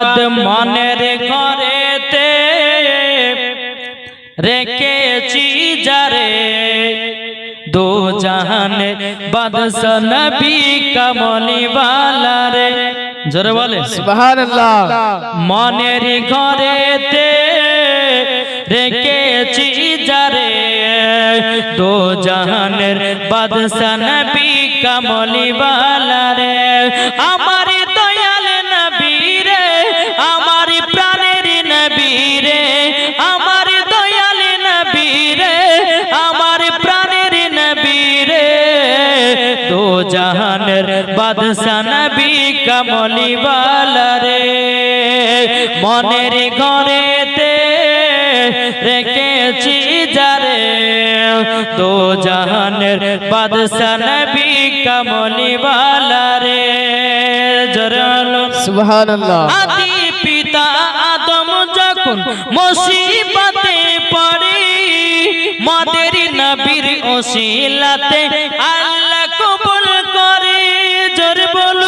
মনের ঘরেতে রেখেছি যারে দো জাহানে বাদশা নবী কমলি বালা রে জোরে বলে সুবহানাল্লাহ মনের ঘরেতে রেখেছি যারে দো জাহানের বাদশা নবী কমলি বালা রে আমার জাহানের বাদশা নবী কমলি রে। মনের ঘরেতে রেখেছি যারে। দো জাহানের বাদশা নবী কমলি রে। জরালো। সুবহানাল্লাহ। আদি পিতা আদম যখন মুসিবতে পড়ে মাদের নবীর ওসিলাতে আল্লাহ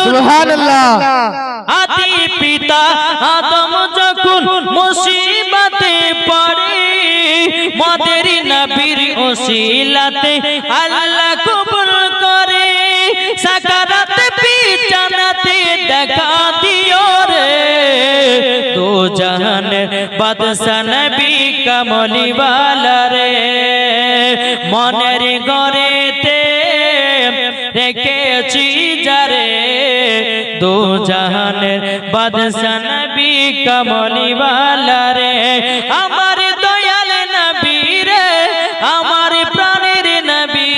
সুবহানাল্লাহ। আদি পিতা আদম যখন মুসিবতে পড়ে, মাদের নবীর ওসিলাতে আল্লাহ কবুল করে। সাকারাত বিছানাতে দেখা দিও রে। তো জাহানের বাদশা নবী কমলি বালা রে। মনের ঘরেতে রেখেছি যারে দো জাহানের বাদশা নবী কমলি বালা রে। আমার দয়াল নবী আমার প্রাণের নবী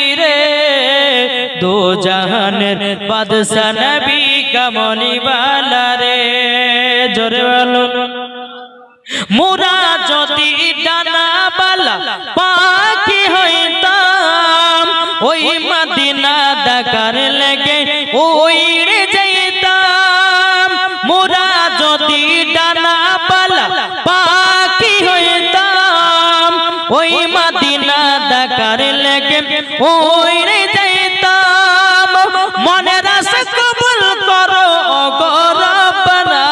দো জাহানের বাদশা নবী কমলি বালা রে। জোরে বলো মোরা যদি ডানা বালা, পাখি হইতাম, ওই মদিনা দেখার লেগে ওইড়ে দেখার লেগে ওইড়ে যাইতাম। মনে রাস কবুল করো গরবনা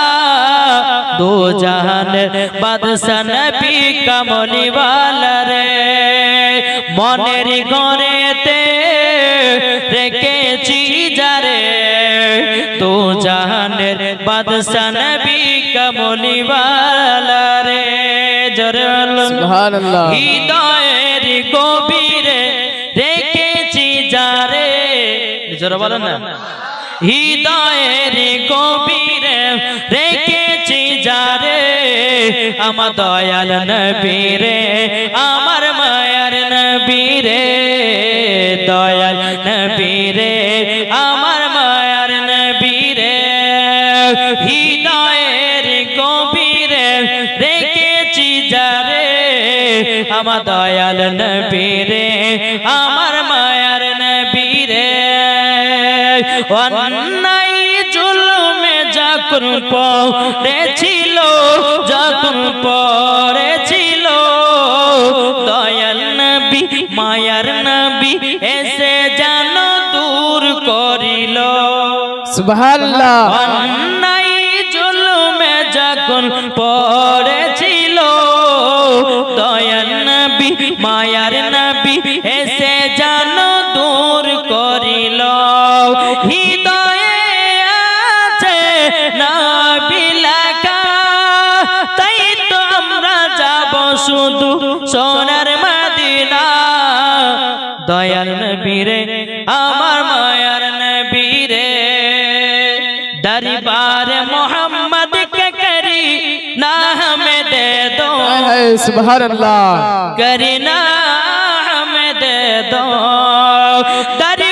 দো জাহানের বাদশা নবী কমলি বালা রে মনের ঘরেতে রেখেছি যারে তো জাহানের বাদশা নবী কমলি বালা রে জোরে সুবহানাল্লাহ। হৃদয়ের গভীরে জোরে বলেন না। হৃদয়ের গভীরে রেখেছি যারে আমার দয়াল নবীরে, আমার মায়ার নবীরে, দয়াল নবীরে, আমার মায়ার নবীরে। হৃদয়ের গভীরে রেখেছি যারে আমার দয়াল নবীরে, আমার মায়ার নবীরে। অন্যায় জুলুমে যখন পড়েছিল যখন পড়েছিল দয়াল নবী মায়ার নবী এসে যেন দূর করিল। সুবহানাল্লাহ। অন্যায় জুলুমে যখন পড়েছিল দয়াল নবী মায়ার নবী শুধু সোনার মাদিনা। দয়াল নবীরে আমার মায়ার নবীরে। দরবার মোহাম্মদ কে করি না হমে দে দো। সুবহান আল্লাহ করি না হমে দে দো। দরি